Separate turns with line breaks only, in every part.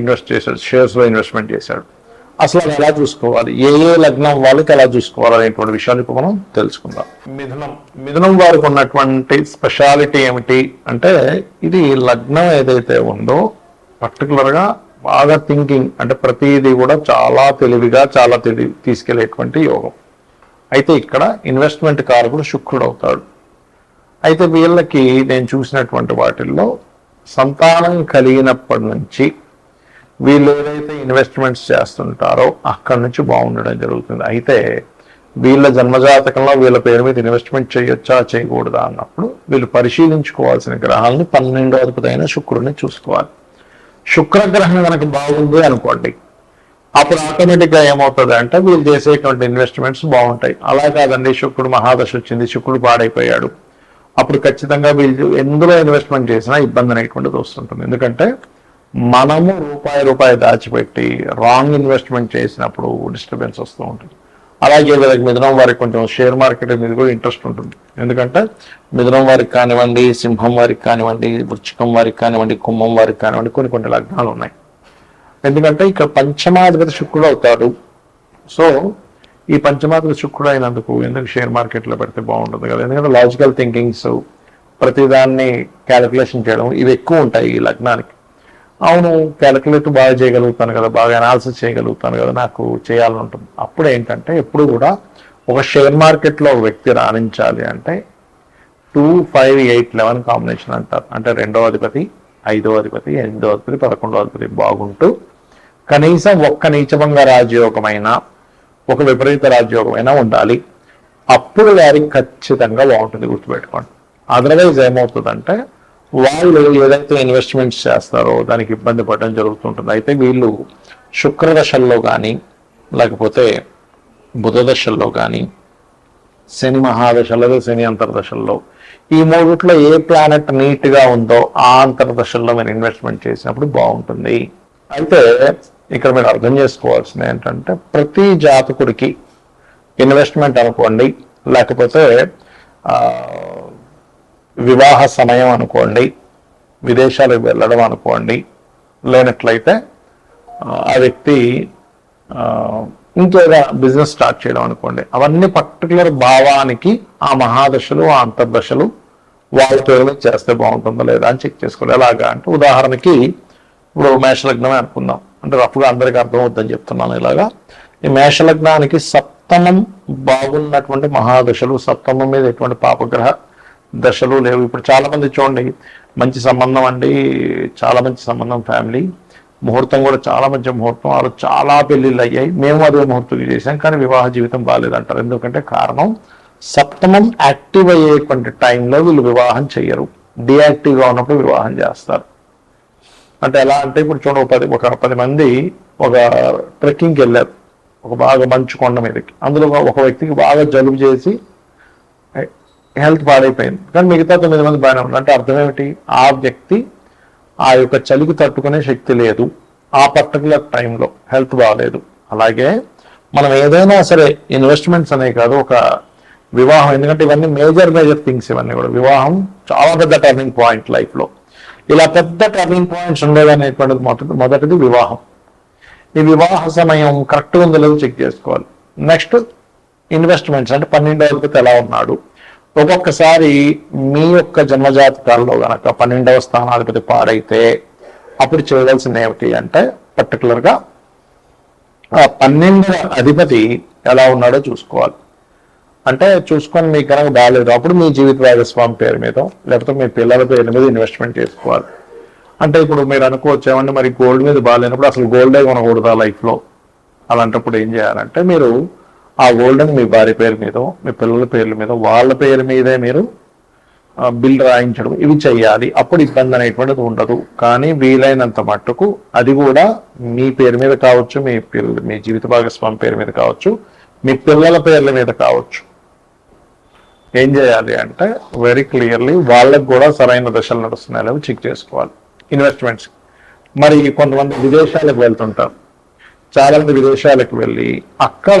Invest చేశాడు షేర్స్లో investment చేశాడు. అసలు అది ఎలా చూసుకోవాలి? ఏ ఏ లగ్నం వాళ్ళకి ఎలా చూసుకోవాలి అనేటువంటి విషయాన్ని ఇప్పుడు మనం తెలుసుకుందాం. మిథునం మిథునం వారికి ఉన్నటువంటి స్పెషాలిటీ ఏమిటి అంటే ఇది లగ్నం ఏదైతే ఉందో పర్టికులర్గా బాగా థింకింగ్ అంటే ప్రతిదీ కూడా చాలా తెలివిగా చాలా తెలివి తీసుకెళ్ళేటువంటి యోగం. అయితే ఇక్కడ ఇన్వెస్ట్మెంట్ కారకుడు శుక్రుడు అవుతాడు. అయితే వీళ్ళకి నేను చూసినటువంటి వాటిల్లో సంతానం కలిగినప్పటి నుంచి వీళ్ళు ఏదైతే ఇన్వెస్ట్మెంట్స్ చేస్తుంటారో అక్కడి నుంచి బాగుండడం జరుగుతుంది. అయితే వీళ్ళ జన్మజాతకంలో వీళ్ళ పేరు మీద ఇన్వెస్ట్మెంట్ చేయొచ్చా చేయకూడదా అన్నప్పుడు వీళ్ళు పరిశీలించుకోవాల్సిన గ్రహాలని పన్నెండో అధిపతైన శుక్రుడిని చూసుకోవాలి. శుక్రగ్రహం కనుక బాగుంది అనుకోండి అప్పుడు ఆటోమేటిక్గా ఏమవుతుంది అంటే వీళ్ళు చేసేటువంటి ఇన్వెస్ట్మెంట్స్ బాగుంటాయి. అలా కాదండి శుక్రుడు మహాదశ వచ్చింది శుక్రుడు పాడైపోయాడు. అప్పుడు ఖచ్చితంగా వీళ్ళు ఎందులో ఇన్వెస్ట్మెంట్ చేసినా ఇబ్బంది అనేటువంటిది వస్తుంటుంది. ఎందుకంటే మనము రూపాయి రూపాయి దాచిపెట్టి రాంగ్ ఇన్వెస్ట్మెంట్ చేసినప్పుడు డిస్టర్బెన్స్ వస్తూ ఉంటుంది. అలాగే వీళ్ళకి మిథునం వారికి కొంచెం షేర్ మార్కెట్ మీద కూడా ఇంట్రెస్ట్ ఉంటుంది. ఎందుకంటే మిథునం వారికి కానివ్వండి సింహం వారికి కానివ్వండి వృచ్చికం వారికి కానివ్వండి కుంభం వారికి కానివ్వండి కొన్ని కొన్ని లగ్నాలు ఉన్నాయి. ఎందుకంటే ఇక్కడ పంచమాధిపతి శుక్రుడు అవుతాడు. సో ఈ పంచమాధిపతి శుక్రుడు అయినందుకు ఎందుకు షేర్ మార్కెట్లో పెడితే బాగుంటుంది కదా? ఎందుకంటే లాజికల్ థింకింగ్స్ ప్రతిదాన్ని క్యాలిక్యులేషన్ చేయడం ఇవి ఎక్కువ ఉంటాయి ఈ లగ్నానికి. అవును క్యాలిక్యులేట్ బాగా చేయగలుగుతాను కదా బాగా అనాలిసిస్ చేయగలుగుతాను కదా నాకు చేయాలని ఉంటుంది అప్పుడు ఏంటంటే ఎప్పుడు కూడా ఒక షేర్ మార్కెట్లో ఒక వ్యక్తి రాణించాలి అంటే two five eight eleven combination అంటారు. అంటే రెండవ అధిపతి ఐదవ అధిపతి ఎనిమిదో అధిపతి పదకొండవ అధిపతి బాగుంటూ కనీసం ఒక్క నీచభంగ రాజయోగమైన ఒక విపరీత రాజయోగమైన ఉండాలి. అప్పుడు వారికి ఖచ్చితంగా బాగుంటుంది గుర్తుపెట్టుకోండి. అదర్వైజ్ ఏమవుతుందంటే వాళ్ళు ఏదైతే ఇన్వెస్ట్మెంట్స్ చేస్తారో దానికి ఇబ్బంది పడడం జరుగుతుంటుంది. అయితే వీళ్ళు శుక్రదశల్లో కానీ లేకపోతే బుధ దశల్లో కానీ శని మహాదశలో శని అంతర్దశల్లో ఈ మూడిట్లో ఏ ప్లానెట్ నీట్గా ఉందో ఆ అంతర్దశల్లో మీరు ఇన్వెస్ట్మెంట్ చేసినప్పుడు బాగుంటుంది. అయితే ఇక్కడ మీరు అర్థం చేసుకోవాల్సింది ఏంటంటే ప్రతి జాతకుడికి ఇన్వెస్ట్మెంట్ అనుకోండి లేకపోతే వివాహ సమయం అనుకోండి విదేశాలకు వెళ్ళడం అనుకోండి లేనట్లయితే ఆ, వ్యక్తి ఇంకేదా బిజినెస్ స్టార్ట్ చేయడం అనుకోండి. అవన్నీ పర్టికులర్ భావానికి ఆ మహాదశలు ఆ అంతర్దశలు వాళ్ళ పేరు చేస్తే బాగుంటుందో లేదా అని చెక్ చేసుకోవాలి ఎలాగా అంటే ఉదాహరణకి ఇప్పుడు మేషలగ్నమే అనుకుందాం. అంటే రఫ్గా అందరికీ అర్థం అవుతుందని చెప్తున్నాను ఇలాగా. ఈ మేషలగ్నానికి సప్తమం బాగున్నటువంటి మహాదశలు సప్తమం మీద ఎటువంటి పాపగ్రహ దశలు లేవు. ఇప్పుడు చాలామంది చూడండి మంచి సంబంధం అండి చాలా మంచి సంబంధం ఫ్యామిలీ. ముహూర్తం కూడా చాలా మంచి ముహూర్తం. వాళ్ళు చాలా పెళ్ళిళ్ళు అయ్యాయి. మేము అదే ముహూర్తం చేసాం కానీ వివాహ జీవితం బాగాలేదంటారు ఎందుకంటే కారణం సప్తమం యాక్టివ్ అయ్యేటువంటి టైంలో వీళ్ళు వివాహం చేయరు డియాక్టివ్గా ఉన్నప్పుడు వివాహం చేస్తారు. అంటే ఎలా అంటే ఇప్పుడు చూడండి పది ఒక పది మంది ఒక ట్రెక్కింగ్కి వెళ్ళారు. ఒక బాగా మంచు కొండ మీదకి. అందులో ఒక వ్యక్తికి బాగా జలుబు చేసి హెల్త్ పాడైపోయింది కానీ మిగతా తొమ్మిది మంది బాగానే ఉన్నారు. అంటే అర్థం ఏమిటి? ఆ వ్యక్తి ఆ యొక్క చలికి తట్టుకునే శక్తి లేదు ఆ పర్టికులర్ టైంలో. హెల్త్ బాగాలేదు. అలాగే మనం ఏదైనా సరే ఇన్వెస్ట్మెంట్స్ అనే కాదు ఒక వివాహం. ఎందుకంటే ఇవన్నీ మేజర్ మేజర్ థింగ్స్ ఇవన్నీ కూడా. వివాహం చాలా పెద్ద టర్నింగ్ పాయింట్ లైఫ్లో ఇలా పెద్ద టర్నింగ్ పాయింట్స్ ఉండేదనేటువంటిది మొదటి మొదటిది వివాహం. ఈ వివాహ సమయం కరెక్ట్గా ఉందో లేదో చెక్ చేసుకోవాలి. నెక్స్ట్ ఇన్వెస్ట్మెంట్స్ అంటే పన్నెండవ అధిపతి ఎలా ఉన్నాడు? ఒక్కొక్కసారి మీ యొక్క జన్మజాతకాల్లో గనక పన్నెండవ స్థానాధిపతి పాడైతే అప్పుడు చేయవలసింది ఏమిటి అంటే పర్టికులర్గా ఆ పన్నెండవ అధిపతి ఎలా ఉన్నాడో చూసుకోవాలి. అంటే చూసుకొని మీకు కనుక బాగాలేదు అప్పుడు మీ జీవిత భాగస్వామి పేరు మీద లేకపోతే మీ పిల్లల పేరు మీద ఇన్వెస్ట్మెంట్ చేసుకోవాలి. అంటే ఇప్పుడు మీరు అనుకోవచ్చు ఏమంటే మరి గోల్డ్ మీద బాగాలేనప్పుడు అసలు గోల్డే కొనకూడదా లైఫ్లో అలాంటప్పుడు ఏం చేయాలంటే మీరు ఆ గోల్డ్ని మీ భార్య పేరు మీద మీ పిల్లల పేర్ల మీద వాళ్ళ పేరు మీదే మీరు బిల్ రాయించడం ఇవి చేయాలి అప్పుడు ఇబ్బంది అనేటువంటిది ఉండదు. కానీ వీలైనంత మట్టుకు అది కూడా మీ పేరు మీద కావచ్చు మీ పిల్ల మీ జీవిత భాగస్వామి పేరు మీద కావచ్చు మీ పిల్లల పేర్ల మీద కావచ్చు. ఏం చేయాలి అంటే వెరీ క్లియర్లీ వాళ్ళకు కూడా సరైన దశలు నడుస్తున్నాయి లేవో చెక్ చేసుకోవాలి. ఇన్వెస్ట్మెంట్స్ మరి కొంతమంది విదేశాలకు వెళ్తుంటారు. చాలా మంది విదేశాలకు వెళ్ళి అక్కడ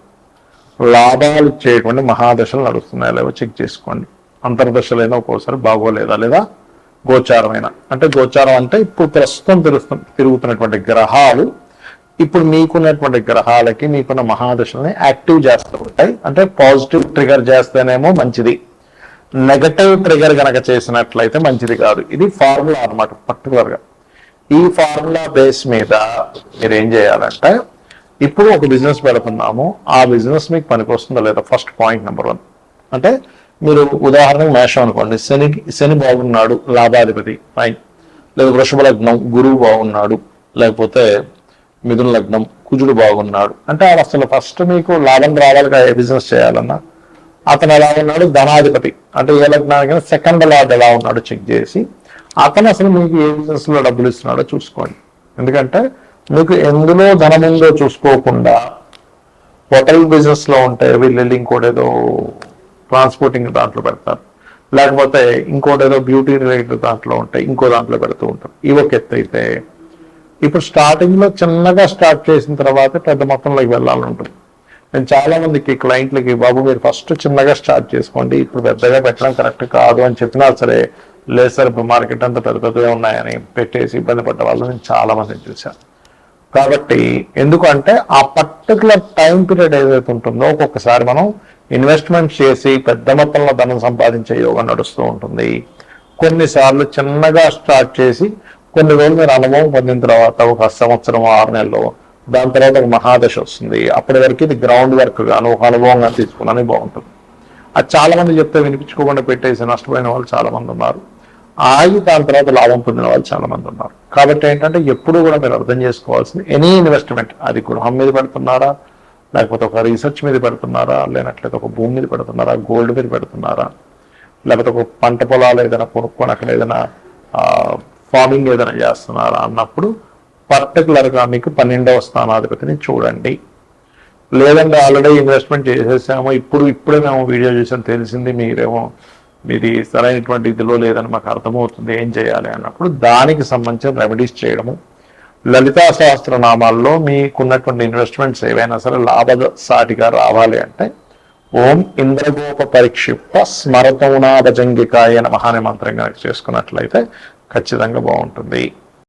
లాభాలు చేయకుండా మహాదశలు నడుస్తున్నాయా. లేవో చెక్ చేసుకోండి. అంతర్దశలైనా ఒక్కోసారి బాగోలేదా? లేదా గోచారమైన? అంటే గోచారం అంటే ఇప్పుడు ప్రస్తుతం తిరుగుతు తిరుగుతున్నటువంటి గ్రహాలు ఇప్పుడు మీకున్నటువంటి గ్రహాలకి మీకున్న మహాదశల్ని యాక్టివ్ చేస్తూ ఉంటాయి. అంటే పాజిటివ్ ట్రిగర్ చేస్తేనేమో మంచిది. నెగటివ్ ట్రిగర్ గనక చేసినట్లయితే మంచిది కాదు. ఇది ఫార్ములా అనమాట పర్టికులర్గా. ఈ ఫార్ములా బేస్ మీద మీరు ఏం చేయాలంటే ఇప్పుడు ఒక బిజినెస్ పెడుతున్నాము ఆ బిజినెస్ మీకు పనికొస్తుందా లేదా? ఫస్ట్ పాయింట్ నెంబర్ వన్ అంటే మీరు ఉదాహరణకు మేషం అనుకోండి. శని శని బాగున్నాడు లాభాధిపతి ఫైన్ లేదా వృషభ లగ్నం గురువు బాగున్నాడు లేకపోతే మిథున లగ్నం కుజుడు బాగున్నాడు. అంటే ఆడ అసలు ఫస్ట్ మీకు లాభం రావాలిగా ఏ బిజినెస్ చేయాలన్నా అతను ఎలా ఉన్నాడు? ధనాధిపతి. అంటే ఏ లగ్నానికైనా సెకండ్ లార్డ్ ఎలా ఉన్నాడో చెక్ చేసి అతను అసలు మీకు ఏ బిజినెస్లో డబ్బులు ఇస్తున్నాడో చూసుకోండి. ఎందుకంటే మీకు ఎందులో ధనం ఉందో చూసుకోకుండా హోటల్ బిజినెస్లో ఉంటే వీళ్ళు వెళ్ళి ట్రాన్స్పోర్టింగ్ దాంట్లో పెడతారు. లేకపోతే ఇంకోటేదో బ్యూటీ రిలేటెడ్ దాంట్లో ఉంటాయి ఇంకో దాంట్లో పెడుతూ ఉంటారు. ఇవి ఒక ఎత్తు అయితే ఇప్పుడు స్టార్టింగ్లో చిన్నగా స్టార్ట్ చేసిన తర్వాత పెద్ద మొత్తంలోకి వెళ్ళాలని ఉంటుంది. నేను చాలా మందికి క్లయింట్లకి బాబు మీరు ఫస్ట్ చిన్నగా స్టార్ట్ చేసుకోండి ఇప్పుడు పెద్దగా పెట్టడం కరెక్ట్ కాదు అని చెప్పినా సరే లేదు సార్ ఇప్పుడు మార్కెట్ అంతా పెద్ద పెద్దగా ఉన్నాయని పెట్టేసి ఇబ్బంది పడ్డ వాళ్ళు నేను చాలా మందిని చూశాను. కాబట్టి ఎందుకంటే ఆ పర్టికులర్ టైం పీరియడ్ ఏదైతే ఉంటుందో ఒక్కొక్కసారి మనం ఇన్వెస్ట్మెంట్ చేసి పెద్ద మొత్తంలో ధనం సంపాదించే యోగం నడుస్తూ ఉంటుంది. కొన్నిసార్లు చిన్నగా స్టార్ట్ చేసి కొన్ని రోజులు మీరు అనుభవం పొందిన తర్వాత ఒక సంవత్సరం ఆరు నెలలు దాని తర్వాత ఒక మహాదశ వస్తుంది. అప్పటి వరకు ఇది గ్రౌండ్ వర్క్ గాను ఒక అనుభవంగా తీసుకున్నాను బాగుంటుంది. అది చాలా మంది చెప్తే వినిపించుకోకుండా పెట్టేసి నష్టపోయిన వాళ్ళు చాలా మంది ఉన్నారు. ఆగి దాని తర్వాత లాభం పొందిన వాళ్ళు చాలా మంది ఉన్నారు. కాబట్టి ఏంటంటే ఎప్పుడు కూడా మీరు అర్థం చేసుకోవాల్సింది ఎనీ ఇన్వెస్ట్మెంట్ అది గృహం మీద పెడుతున్నారా? లేకపోతే ఒక రీసెర్చ్ మీద పెడుతున్నారా? లేనట్లయితే ఒక భూమి మీద పెడుతున్నారా? గోల్డ్ మీద పెడుతున్నారా? లేకపోతే ఒక పంట పొలాలు ఏదైనా కొనుక్కొని అక్కడ ఏదైనా ఫార్మింగ్ ఏదైనా చేస్తున్నారా? అన్నప్పుడు పర్టికులర్గా మీకు పన్నెండవ స్థానాధిపతిని చూడండి. లేదంటే ఆల్రెడీ ఇన్వెస్ట్మెంట్ చేసేసాము ఇప్పుడు ఇప్పుడే మేము వీడియో చూసాం తెలిసింది మీరేమో మీది సరైనటువంటి ఇదిలో లేదని మాకు అర్థమవుతుంది ఏం చేయాలి అన్నప్పుడు దానికి సంబంధించిన రెమెడీస్ చేయడము. లలితా సహస్రనామాల్లో మీకున్నటువంటి ఇన్వెస్ట్మెంట్స్ ఏవైనా సరే లాభసాటిగా రావాలి అంటే ఓం ఇంద్రగోప పరిక్షిప్త స్మరతౌనాభజంగికాయ నమః అనే మంత్రం కనుక చేసుకున్నట్లయితే ఖచ్చితంగా బాగుంటుంది.